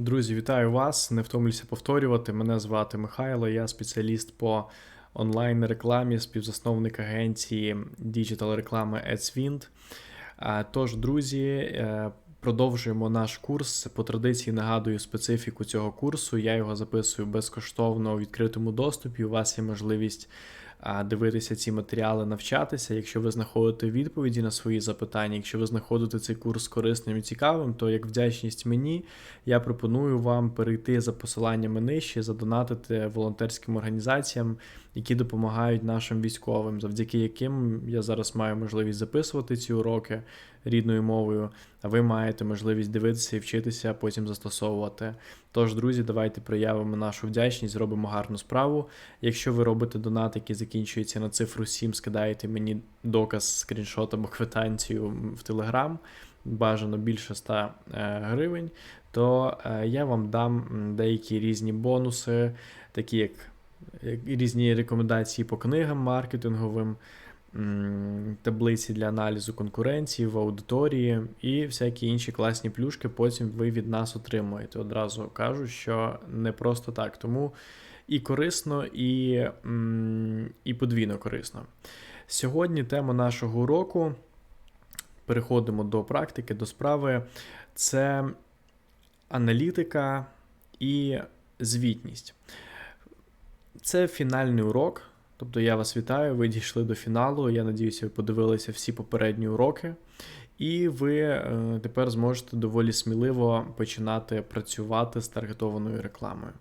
Друзі, вітаю вас! Не втомлюся повторювати. Мене звати Михайло, я спеціаліст по онлайн-рекламі, співзасновник агенції діджитал реклами AdsWind. Тож, друзі, е, продовжуємо наш курс. По традиції нагадую специфіку цього курсу. Я його записую безкоштовно у відкритому доступі. У вас є можливість дивитися ці матеріали, навчатися. Якщо ви знаходите відповіді на свої запитання, якщо ви знаходите цей курс корисним і цікавим, то як вдячність мені, я пропоную вам перейти за посиланнями нижче, задонатити волонтерським організаціям, які допомагають нашим військовим, завдяки яким я зараз маю можливість записувати ці уроки рідною мовою, а ви маєте можливість дивитися і вчитися, а потім застосовувати. Тож, друзі, давайте проявимо нашу вдячність, зробимо гарну справу. Якщо ви робите донат, який закінчується на цифру 7, скидаєте мені доказ, скріншот або квитанцію в Телеграм, бажано більше 100 е, гривень, то е, я вам дам деякі різні бонуси, такі як різні рекомендації по книгам маркетинговим, таблиці для аналізу конкуренції в аудиторії і всякі інші класні плюшки. Потім ви від нас отримуєте. Одразу кажу, що не просто так. Тому і корисно, і, і подвійно корисно. Сьогодні тема нашого уроку. Переходимо до практики, до справи. Це аналітика і звітність. Це фінальний урок. Тобто я вас вітаю, ви дійшли до фіналу. Я надіюся, ви подивилися всі попередні уроки, і ви е, тепер зможете доволі сміливо починати працювати з таргетованою рекламою.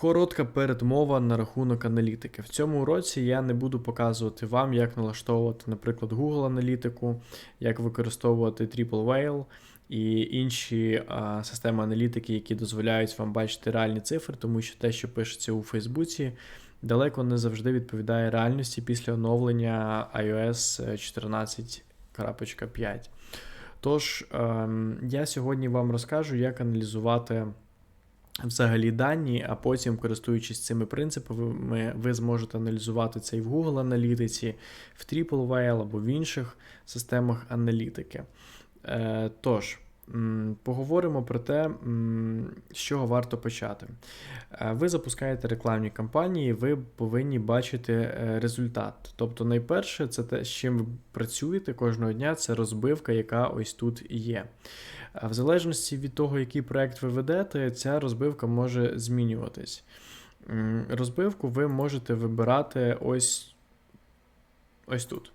Коротка передмова на рахунок аналітики. В цьому уроці я не буду показувати вам, як налаштовувати, наприклад, Google аналітику, як використовувати Triple Whale і інші а, системи аналітики, які дозволяють вам бачити реальні цифри, тому що те, що пишеться у Фейсбуці, далеко не завжди відповідає реальності після оновлення iOS 14.5. Тож, ем, я сьогодні вам розкажу, як аналізувати. Взагалі дані, а потім, користуючись цими принципами, ви зможете аналізувати це і в Google аналітиці, в TripleWhale або в інших системах аналітики. Е, тож, поговоримо про те, з чого варто почати. Е, ви запускаєте рекламні кампанії, ви повинні бачити е, результат. Тобто, найперше, це те, з чим ви працюєте кожного дня, це розбивка, яка ось тут є. В залежності від того, який проект ви ведете, ця розбивка може змінюватись. Розбивку ви можете вибирати ось ось тут.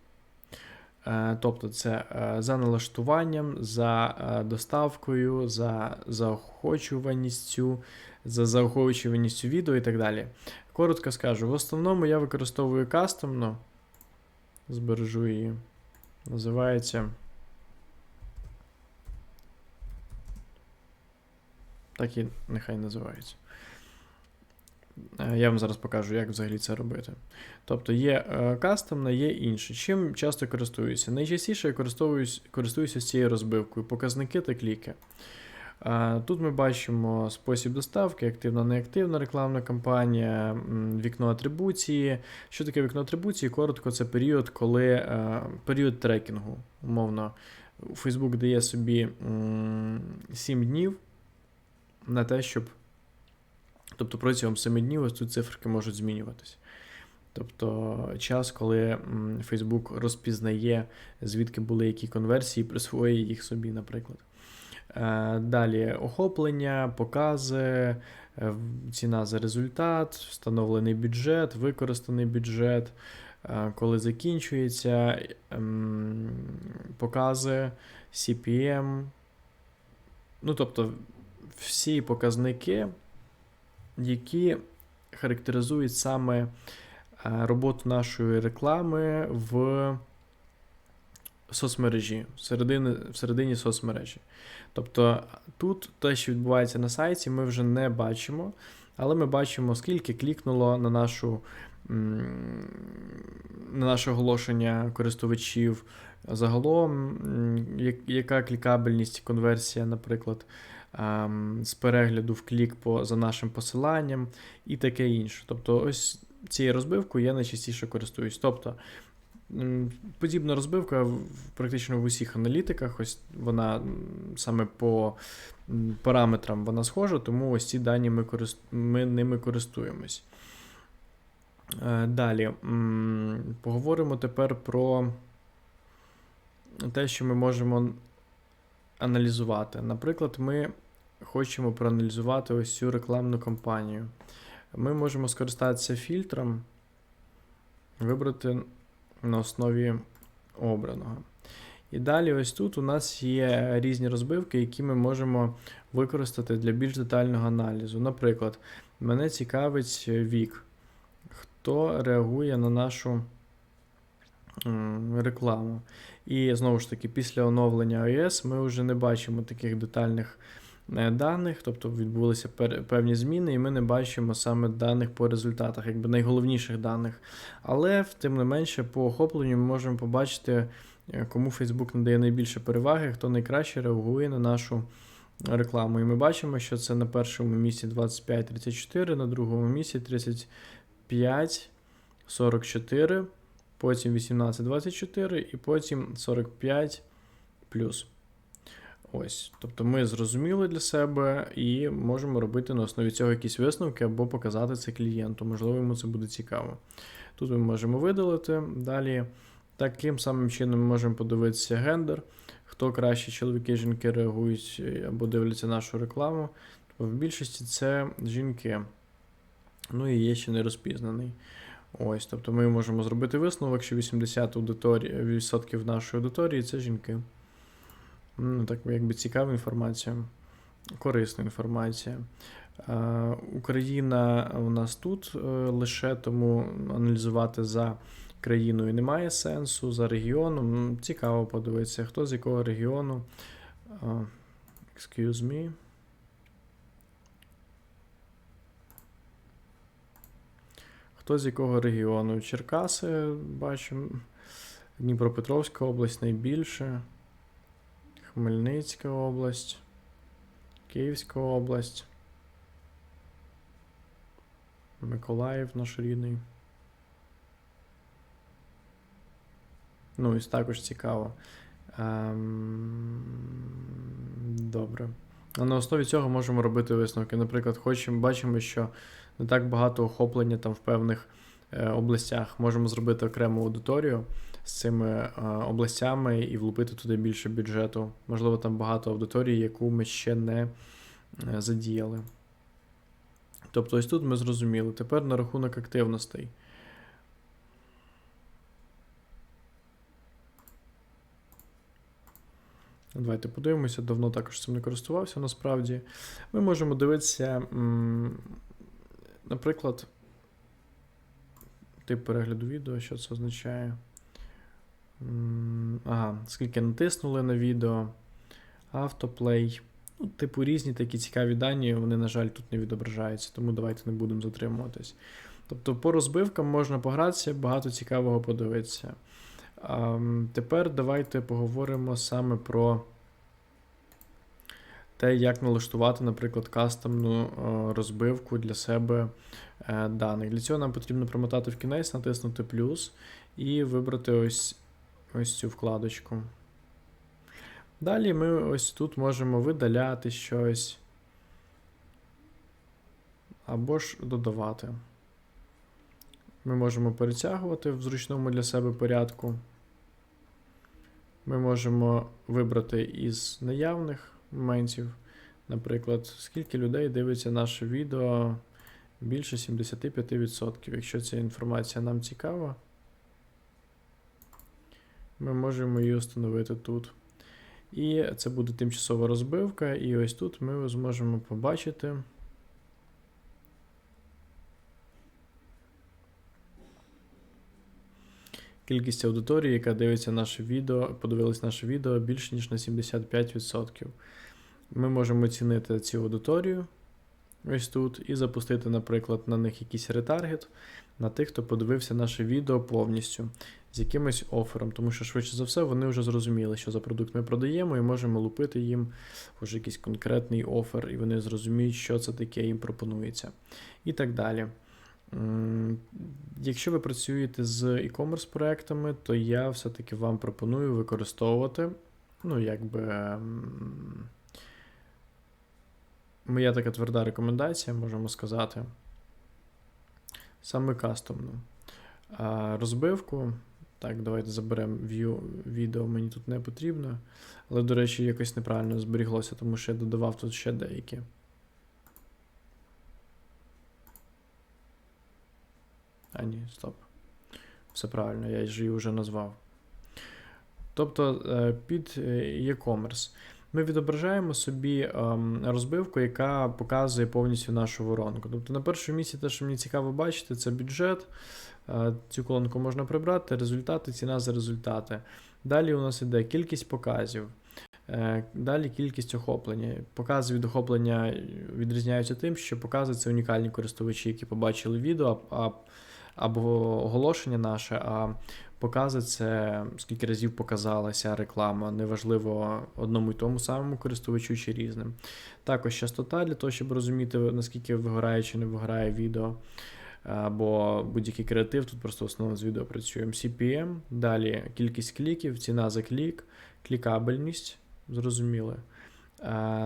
Е, тобто це е, за налаштуванням, за е, доставкою, за заохочуваністю, за заохочуваністю відео і так далі. Коротко скажу, в основному я використовую кастомно, збережу її. Називається. Так і нехай називається. Е, я вам зараз покажу, як взагалі це робити. Тобто є е, кастомна, є інше. Чим часто користуюся? Найчастіше я користуюсь, користуюся цією розбивкою, показники та кліки. Е, тут ми бачимо спосіб доставки, активна, неактивна рекламна кампанія, вікно атрибуції. Що таке вікно атрибуції? Коротко, це період, коли період трекінгу. Умовно, Facebook дає собі 7 днів на те, щоб Тобто протягом 7 днів ось тут циферки можуть змінюватися. Тобто час, коли Facebook розпізнає, звідки були які конверсії, присвоює їх собі, наприклад. Е, далі охоплення, покази, е, ціна за результат, встановлений бюджет, використаний бюджет, е, коли закінчується, ем, покази, CPM. Ну, тобто, всі показники які характеризують саме е, роботу нашої реклами в соцмережі, всередині, всередині соцмережі. Тобто тут те, що відбувається на сайті, ми вже не бачимо, але ми бачимо, скільки клікнуло на нашу. На наше оголошення користувачів загалом, яка клікабельність, конверсія, наприклад, з перегляду в клік по, за нашим посиланням і таке інше. Тобто, ось цією розбивкою я найчастіше користуюсь. Тобто, подібна розбивка практично в усіх аналітиках. Ось вона саме по параметрам вона схожа, тому ось ці дані ми, корист... ми ними користуємось. Е, Далі поговоримо тепер про те, що ми можемо аналізувати. Наприклад, ми хочемо проаналізувати ось цю рекламну кампанію. Ми можемо скористатися фільтром, вибрати на основі обраного. І далі, ось тут у нас є різні розбивки, які ми можемо використати для більш детального аналізу. Наприклад, мене цікавить вік, хто реагує на нашу рекламу. І знову ж таки, після оновлення iOS ми вже не бачимо таких детальних даних, тобто відбулися певні зміни, і ми не бачимо саме даних по результатах, якби найголовніших даних. Але тим не менше, по охопленню ми можемо побачити, е, кому Facebook надає найбільше переваги, хто найкраще реагує на нашу рекламу. І ми бачимо, що це на першому місці 25-34, на другому місці 35-44, потім 18-24 і потім 45 плюс. Ось, тобто ми зрозуміли для себе і можемо робити на основі цього якісь висновки або показати це клієнту. Можливо, йому це буде цікаво. Тут ми можемо видалити. Далі, таким самим чином ми можемо подивитися гендер, хто краще чоловіки, жінки реагують е, або дивляться нашу рекламу. В більшості це жінки. Ну і є ще не розпізнаний. Ось, тобто ми можемо зробити висновок, що 80% аудиторії, нашої аудиторії це жінки. Ну, так якби цікава інформація, корисна інформація. Е, Україна у нас тут е, лише тому аналізувати за країною немає сенсу, за регіоном. Цікаво подивитися, хто з якого регіону. Е, Excuse me. Хто з якого регіону? Черкаси бачимо. Дніпропетровська область найбільше. Хмельницька область. Київська область. Миколаїв наш рідний. Ну, і також цікаво. Ем... Добре. А на основі цього можемо робити висновки. Наприклад, хочемо, бачимо, що не так багато охоплення там в певних е, областях. Можемо зробити окрему аудиторію з цими е, областями і влупити туди більше бюджету. Можливо, там багато аудиторії, яку ми ще не е, задіяли. Тобто, ось тут ми зрозуміли. Тепер на рахунок активностей. Давайте подивимося, давно також цим не користувався насправді. Ми можемо дивитися, наприклад, тип перегляду відео, що це означає. Ага, скільки натиснули на відео, автоплей. Ну, типу, різні такі цікаві дані, вони, на жаль, тут не відображаються, тому давайте не будемо затримуватись. Тобто, по розбивкам можна погратися, багато цікавого подивитися. А, тепер давайте поговоримо саме про те, як налаштувати, наприклад, кастомну е, розбивку для себе е, даних. Для цього нам потрібно промотати в кінець, натиснути плюс і вибрати ось, ось цю вкладочку. Далі ми ось тут можемо видаляти щось або ж додавати. Ми можемо перетягувати в зручному для себе порядку. Ми можемо вибрати із наявних моментів, наприклад, скільки людей дивиться наше відео більше 75%. Якщо ця інформація нам цікава, ми можемо її встановити тут. І це буде тимчасова розбивка, і ось тут ми зможемо побачити. Кількість аудиторії, яка дивиться наше відео, подивилась наше відео більше, ніж на 75%. Ми можемо оцінити цю аудиторію ось тут і запустити, наприклад, на них якийсь ретаргет на тих, хто подивився наше відео повністю з якимось офером, тому що, швидше за все, вони вже зрозуміли, що за продукт ми продаємо, і можемо лупити їм вже якийсь конкретний офер, і вони зрозуміють, що це таке їм пропонується. І так далі. Якщо ви працюєте з e-commerce проектами, то я все-таки вам пропоную використовувати, ну, якби. Моя така тверда рекомендація, можемо сказати. Саме кастомну. А розбивку. Так, давайте заберемо view відео, мені тут не потрібно. Але, до речі, якось неправильно зберіглося, тому що я додавав тут ще деякі. А, ні, стоп. Все правильно, я її вже назвав. Тобто е, під е, e-commerce ми відображаємо собі ем, розбивку, яка показує повністю нашу воронку. Тобто на першому місці те, що мені цікаво бачити, це бюджет. Е, Цю колонку можна прибрати, результати, ціна за результати. Далі у нас іде кількість показів. Е, Далі кількість охоплення. Покази від охоплення відрізняються тим, що покази це унікальні користувачі, які побачили відео, або оголошення наше, а покази це скільки разів показалася реклама, неважливо одному і тому самому користувачу чи різним. Також частота для того, щоб розуміти, наскільки вигорає чи не вигорає відео. Або будь-який креатив, тут просто в основному з відео працюємо. CPM, далі кількість кліків, ціна за клік, клікабельність, зрозуміли.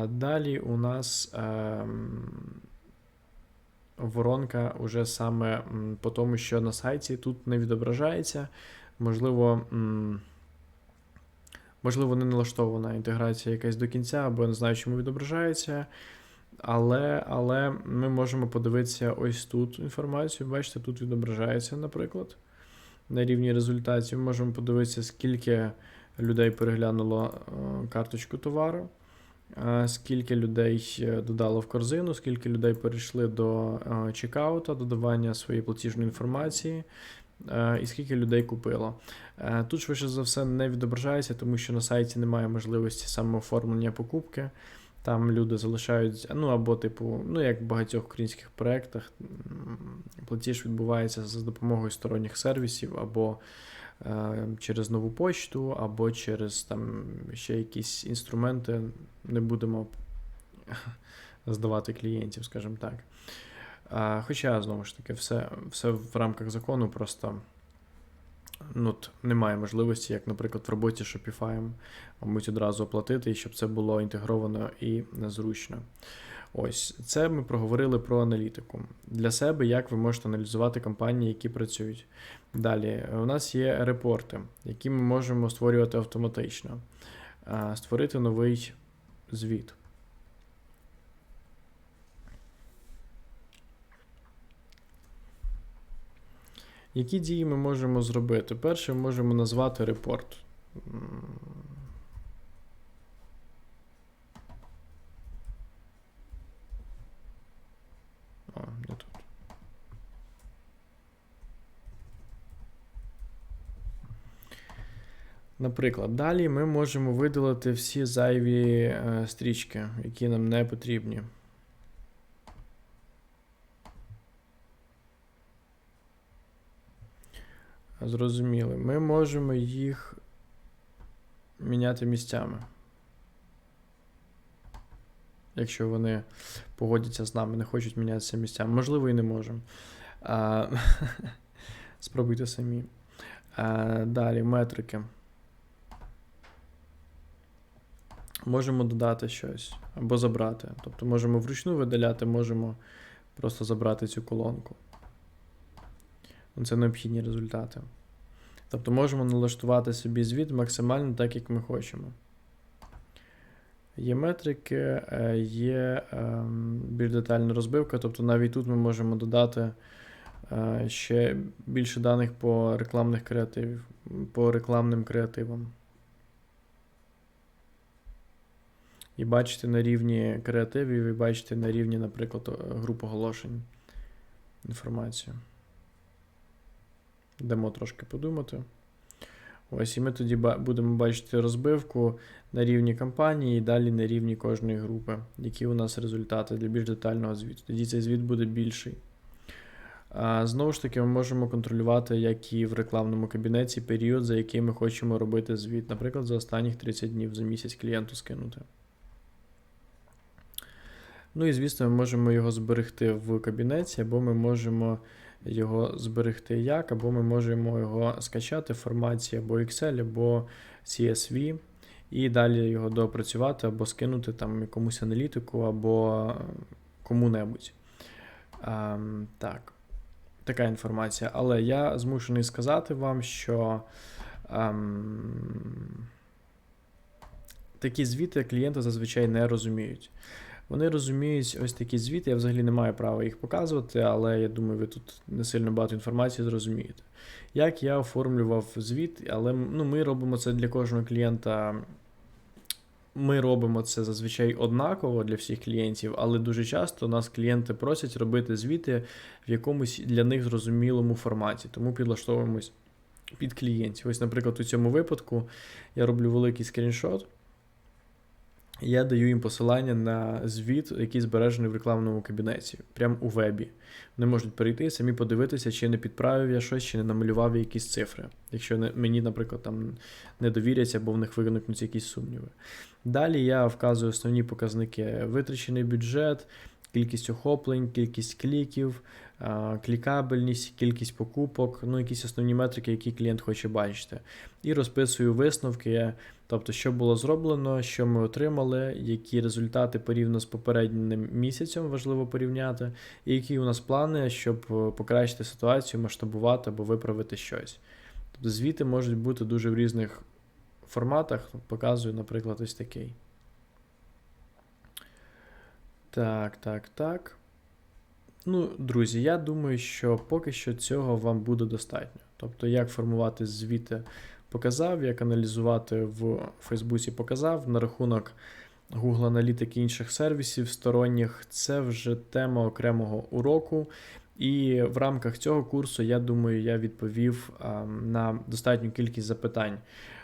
Далі у нас ем, воронка уже саме по тому, що на сайті тут не відображається. Можливо, можливо, не налаштована інтеграція якась до кінця, або я не знаю, чому відображається. Але, але ми можемо подивитися ось тут інформацію. Бачите, тут відображається, наприклад, на рівні результатів. Ми можемо подивитися, скільки людей переглянуло е, карточку товару, е, скільки людей е, додало в корзину, скільки людей перейшли до чекаута, додавання своєї платіжної інформації. Е, І скільки людей купило. Е, Тут, швидше за все, не відображається, тому що на сайті немає можливості самооформлення покупки. Там люди залишають, ну або, типу, ну як в багатьох українських проєктах, платіж відбувається за допомогою сторонніх сервісів, або е, через нову почту, або через там ще якісь інструменти. Не будемо здавати клієнтів, скажімо так. А, Хоча, знову ж таки, все, все в рамках закону просто. Ну, немає можливості, як, наприклад, в роботі з Shopify, мабуть, одразу оплатити, і щоб це було інтегровано і незручно. Ось це ми проговорили про аналітику. Для себе, як ви можете аналізувати компанії, які працюють. Далі, у нас є репорти, які ми можемо створювати автоматично. Створити новий звіт. Які дії ми можемо зробити? Перше, ми можемо назвати репорт. О, не тут. Наприклад, далі ми можемо видалити всі зайві е, стрічки, які нам не потрібні. Зрозуміли. Ми можемо їх міняти місцями. Якщо вони погодяться з нами, не хочуть мінятися місцями. Можливо, і не можемо. А, Спробуйте самі. А, Далі метрики. Можемо додати щось або забрати. Тобто можемо вручну видаляти, можемо просто забрати цю колонку. Це необхідні результати. Тобто можемо налаштувати собі звіт максимально так, як ми хочемо. Є метрики, е, є ем, більш детальна розбивка, тобто навіть тут ми можемо додати е, ще більше даних по рекламних креативів, по рекламним креативам. І бачите на рівні креативів, і бачите на рівні, наприклад, груп оголошень інформацію. Дамо трошки подумати. Ось, і ми тоді будемо бачити розбивку на рівні кампанії і далі на рівні кожної групи, які у нас результати для більш детального звіту. Тоді цей звіт буде більший. А, знову ж таки, ми можемо контролювати, як і в рекламному кабінеті, період, за який ми хочемо робити звіт. Наприклад, за останніх 30 днів за місяць клієнту скинути. Ну і звісно, ми можемо його зберегти в кабінеті, або ми можемо його зберегти як, або ми можемо його скачати в форматі або Excel, або CSV, і далі його доопрацювати, або скинути там якомусь аналітику, або кому-небудь. Ем, так, така інформація. Але я змушений сказати вам, що ем, такі звіти клієнти зазвичай не розуміють. Вони розуміють ось такі звіти, я взагалі не маю права їх показувати, але я думаю, ви тут не сильно багато інформації зрозумієте. Як я оформлював звіт, але ну, ми робимо це для кожного клієнта. Ми робимо це зазвичай однаково для всіх клієнтів, але дуже часто нас клієнти просять робити звіти в якомусь для них зрозумілому форматі, тому підлаштовуємось під клієнтів. Ось, наприклад, у цьому випадку я роблю великий скріншот. Я даю їм посилання на звіт, який збережений в рекламному кабінеті, прямо у вебі. Вони можуть перейти, самі подивитися, чи не підправив я щось, чи не намалював якісь цифри. Якщо не, мені, наприклад, там не довіряться, або в них виникнуть якісь сумніви. Далі я вказую основні показники: витрачений бюджет, кількість охоплень, кількість кліків, клікабельність, кількість покупок, ну якісь основні метрики, які клієнт хоче бачити. І розписую висновки, тобто, що було зроблено, що ми отримали, які результати порівняно з попереднім місяцем важливо порівняти, і які у нас плани, щоб е, покращити ситуацію, масштабувати або виправити щось. Тобто звіти можуть бути дуже в різних форматах. Показую, наприклад, ось такий. Так, так, так. Ну, друзі, я думаю, що поки що цього вам буде достатньо. Тобто, як формувати звіти показав, як аналізувати в Фейсбуці показав. На рахунок Google аналітики інших сервісів сторонніх, це вже тема окремого уроку. І в рамках цього курсу, я думаю, я відповів а, на достатню кількість запитань.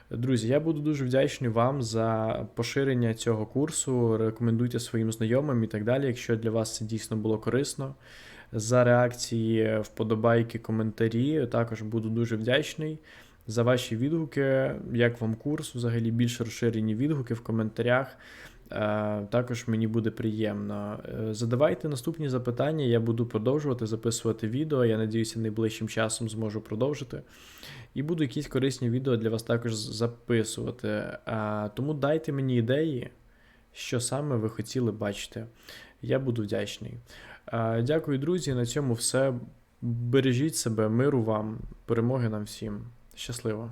Друзі, я буду дуже вдячний вам за поширення цього курсу. Рекомендуйте своїм знайомим і так далі, якщо для вас це дійсно було корисно. За реакції, вподобайки, коментарі. Також буду дуже вдячний за ваші відгуки. Як вам курс? Взагалі більш розширені відгуки в коментарях. Е, Також мені буде приємно. Е, Задавайте наступні запитання, я буду продовжувати записувати відео. Я надіюся, найближчим часом зможу продовжити. І буду якісь корисні відео для вас також записувати. Е, Тому дайте мені ідеї, що саме ви хотіли бачити. Я буду вдячний. Дякую, друзі. На цьому все. Бережіть себе, миру вам, перемоги нам всім. Щасливо!